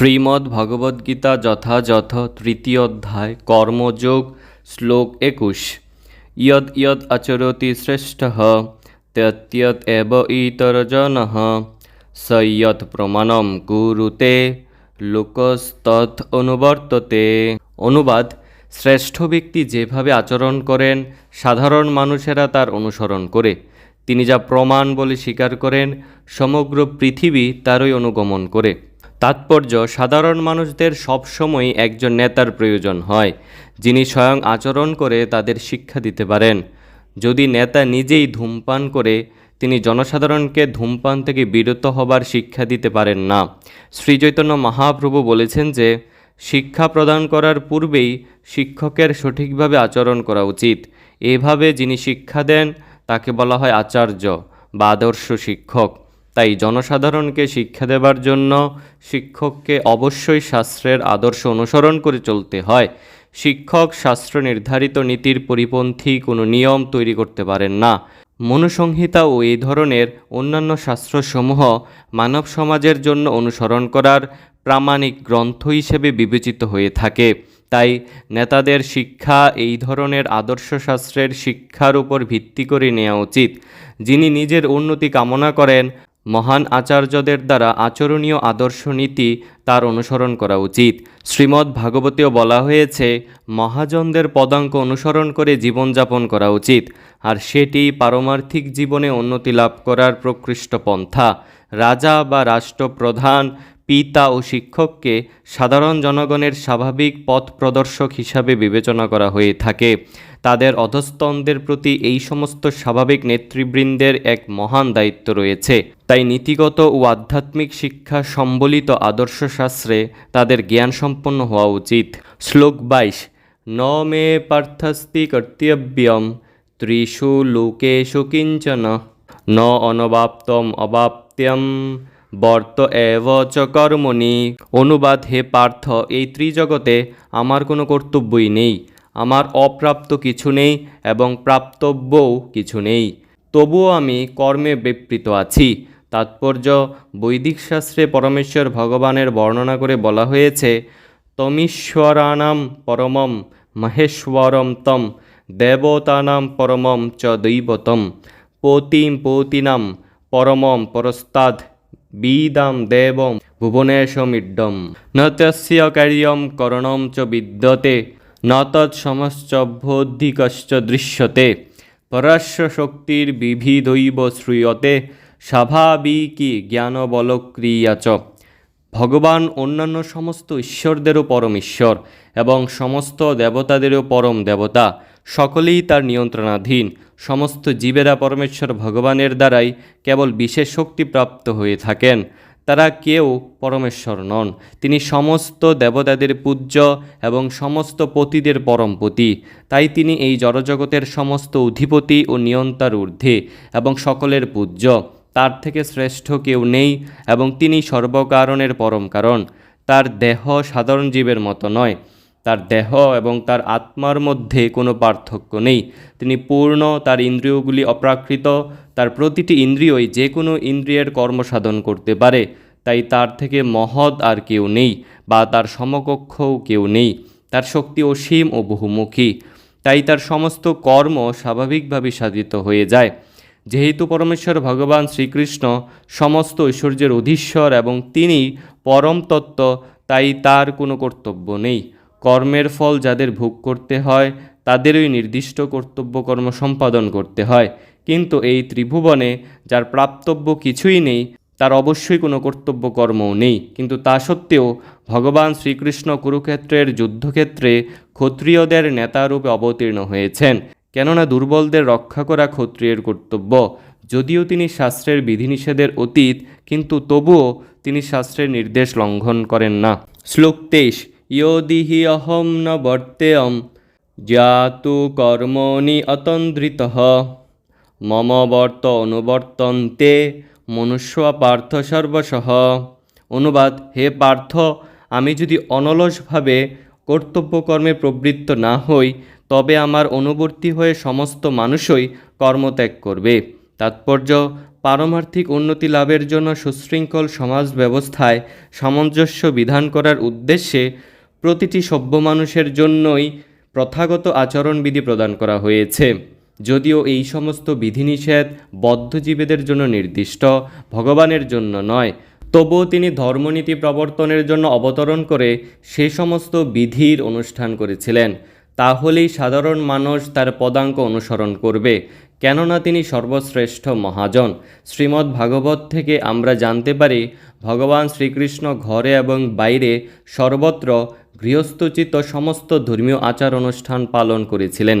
শ্রীমদ্ ভগবদ্গীতা যথাযথ, তৃতীয় অধ্যায়, কর্মযোগ, শ্লোক একুশ। ইয়দ ইয়দ আচরতি শ্রেষ্ঠ তত্যত এব ইতরজন স ইয়ৎ প্রমাণম কুরুতে, লোকস্তৎ অনুবর্ততে। অনুবাদ, শ্রেষ্ঠ ব্যক্তি যেভাবে আচরণ করেন, সাধারণ মানুষেরা তার অনুসরণ করে। তিনি যা প্রমাণ বলে স্বীকার করেন, সমগ্র পৃথিবী তারই অনুগমন করে। তাৎপর্য, সাধারণ মানুষদের সবসময় একজন নেতার প্রয়োজন হয়, যিনি স্বয়ং আচরণ করে তাদের শিক্ষা দিতে পারেন। যদি নেতা নিজেই ধূমপান করে, তিনি জনসাধারণকে ধূমপান থেকে বিরত হবার শিক্ষা দিতে পারেন না। শ্রীচৈতন্য মহাপ্রভু বলেছেন যে, শিক্ষা প্রদান করার পূর্বেই শিক্ষকের সঠিকভাবে আচরণ করা উচিত। এভাবে যিনি শিক্ষা দেন, তাকে বলা হয় আচার্য বা আদর্শ শিক্ষক। তাই জনসাধারণকে শিক্ষা দেবার জন্য শিক্ষককে অবশ্যই শাস্ত্রের আদর্শ অনুসরণ করে চলতে হয়। শিক্ষক শাস্ত্র নির্ধারিত নীতির পরিপন্থী কোনো নিয়ম তৈরি করতে পারেন না। মনুসংহিতা ও এই ধরনের অন্যান্য শাস্ত্রসমূহ মানব সমাজের জন্য অনুসরণ করার প্রামাণিক গ্রন্থ হিসেবে বিবেচিত হয়ে থাকে। তাই নেতাদের শিক্ষা এই ধরনের আদর্শ শাস্ত্রের শিক্ষার উপর ভিত্তি করে নেওয়া উচিত। যিনি নিজের উন্নতি কামনা করেন মহান আচার্যদের দ্বারা আচরণীয় আদর্শ নীতি তার অনুসরণ করা উচিত। শ্রীমদ্ ভাগবতীয় বলা হয়েছে, মহাজনদের পদাঙ্ক অনুসরণ করে জীবনযাপন করা উচিত, আর সেটি পারমার্থিক জীবনে উন্নতি লাভ করার প্রকৃষ্ট পন্থা। রাজা বা রাষ্ট্রপ্রধান পিতা ও শিক্ষককে সাধারণ জনগণের স্বাভাবিক পথ প্রদর্শক হিসাবে বিবেচনা করা হয়ে থাকে। তাদের অধস্তনদের প্রতি এই সমস্ত স্বাভাবিক নেতৃবৃন্দের এক মহান দায়িত্ব রয়েছে। তাই নীতিগত ও আধ্যাত্মিক শিক্ষা সম্বলিত আদর্শ শাস্ত্রে তাদের জ্ঞান সম্পন্ন হওয়া উচিত। শ্লোক বাইশ ন মে পার্থস্তি কর্তব্যম ত্রিষু লোকেষু কিঞ্চন, ন অনবাপ্তম অবাপ্ত্যম। বর্ত এব চ কর্মণি অনুবাদ হে পার্থ, এই ত্রিজগতে আমার কোনো কর্তব্যই নেই। আমার অপ্রাপ্ত কিছু নেই এবং প্রাপ্তব্যও কিছু নেই। তবুও আমি কর্মে বিবৃত আছি। তাৎপর্য, বৈদিক শাস্ত্রে পরমেশ্বর ভগবানের বর্ণনা করে বলা হয়েছে তমীশ্বরানাম পরমম, মহেশ্বরম তম, দেবতানাম পরমম চ দৈবতম, পতিম পতিনাম পরমম পরস্তাদ বিদাম দেবম ভুবনেশমিড্ডম ন তস্য কার্যম করণম চ বিদ্যতে ন তৎসমশ্চভ্যোদ্ধিকশ্চ দৃশ্যতে পরস্য শক্তির বিবিধৈব শ্রূয়তে স্বাভাবিকী জ্ঞানবলক্রিয়া চ ভগবান অন্যান্য সমস্ত ঈশ্বরদেরও পরম ঈশ্বর এবং সমস্ত দেবতাদেরও পরম দেবতা। সকলেই তার নিয়ন্ত্রণাধীন। সমস্ত জীবেরা পরমেশ্বর ভগবানের দ্বারাই কেবল বিশেষ শক্তিপ্রাপ্ত হয়ে থাকেন। তারা কেউ পরমেশ্বর নন। তিনি সমস্ত দেবতাদের পূজ্য এবং সমস্ত পতিদের পরমপতি তাই তিনি এই জড়জগতের সমস্ত অধিপতি ও নিয়ন্তার ঊর্ধ্বে এবং সকলের পূজ্য। তার থেকে শ্রেষ্ঠ কেউ নেই এবং তিনি সর্বকারণের পরম কারণ। তার দেহ সাধারণ জীবের মতো নয়। তার দেহ এবং তার আত্মার মধ্যে কোনো পার্থক্য নেই। তিনি পূর্ণ, তার ইন্দ্রিয়গুলি অপ্রাকৃত, তার প্রতিটি ইন্দ্রিয়ই যে কোনো ইন্দ্রিয়ের কর্ম সাধন করতে পারে। তাই তার থেকে মহৎ আর কেউ নেই বা তার সমকক্ষও কেউ নেই। তার শক্তি অসীম ও বহুমুখী। তাই তার সমস্ত কর্ম স্বাভাবিকভাবে সাধিত হয়ে যায়। যেহেতু পরমেশ্বর ভগবান শ্রীকৃষ্ণ সমস্ত ঐশ্বর্যের অধীশ্বর এবং তিনি পরম তত্ত্ব, তাই তার কোনো কর্তব্য নেই। কর্মের ফল যাদের ভোগ করতে হয়, তাদেরই নির্দিষ্ট কর্তব্য কর্ম সম্পাদন করতে হয়। কিন্তু এই ত্রিভুবনে যার প্রাপ্তব্য কিছুই নেই, তার অবশ্যই কোনো কর্তব্য কর্মও নেই। কিন্তু তা সত্ত্বেও ভগবান শ্রীকৃষ্ণ কুরুক্ষেত্রের যুদ্ধক্ষেত্রে ক্ষত্রিয়দের নেতারূপে অবতীর্ণ হয়েছেন। কেননা দুর্বলদের রক্ষা করা ক্ষত্রিয়ের কর্তব্য। যদিও তিনি শাস্ত্রের বিধিনিষেধের অতীত, কিন্তু তবুও তিনি শাস্ত্রের নির্দেশ লঙ্ঘন করেন না। শ্লোক তেইশ ইয়দিহি অহম ন বর্তেয়ম জাতু কর্মণি অতন্দ্রিত মম বর্ত অনুবর্তন্তে মনুষ্য পার্থ সর্বসহ অনুবাদ হে পার্থ, আমি যদি অনলসভাবে কর্তব্যকর্মে প্রবৃত্ত না হই, তবে আমার অনুবর্তী হয়ে সমস্ত মানুষই কর্মত্যাগ করবে। তাৎপর্য, পারমার্থিক উন্নতি লাভের জন্য সুশৃঙ্খল সমাজ ব্যবস্থায় সামঞ্জস্য বিধান করার উদ্দেশ্যে প্রতিটি সভ্য মানুষের জন্যই প্রথাগত আচরণবিধি প্রদান করা হয়েছে। যদিও এই সমস্ত বিধিনিষেধ বদ্ধজীবীদের জন্য নির্দিষ্ট, ভগবানের জন্য নয়, তবুও তিনি ধর্মনীতি প্রবর্তনের জন্য অবতরণ করে সে সমস্ত বিধির অনুষ্ঠান করেছিলেন। তাহলেই সাধারণ মানুষ তার পদাঙ্ক অনুসরণ করবে। কেননা তিনি সর্বশ্রেষ্ঠ মহাজন। শ্রীমদ্ ভাগবত থেকে আমরা জানতে পারি, ভগবান শ্রীকৃষ্ণ ঘরে এবং বাইরে সর্বত্র গৃহস্থচিত সমস্ত ধর্মীয় আচার অনুষ্ঠান পালন করেছিলেন।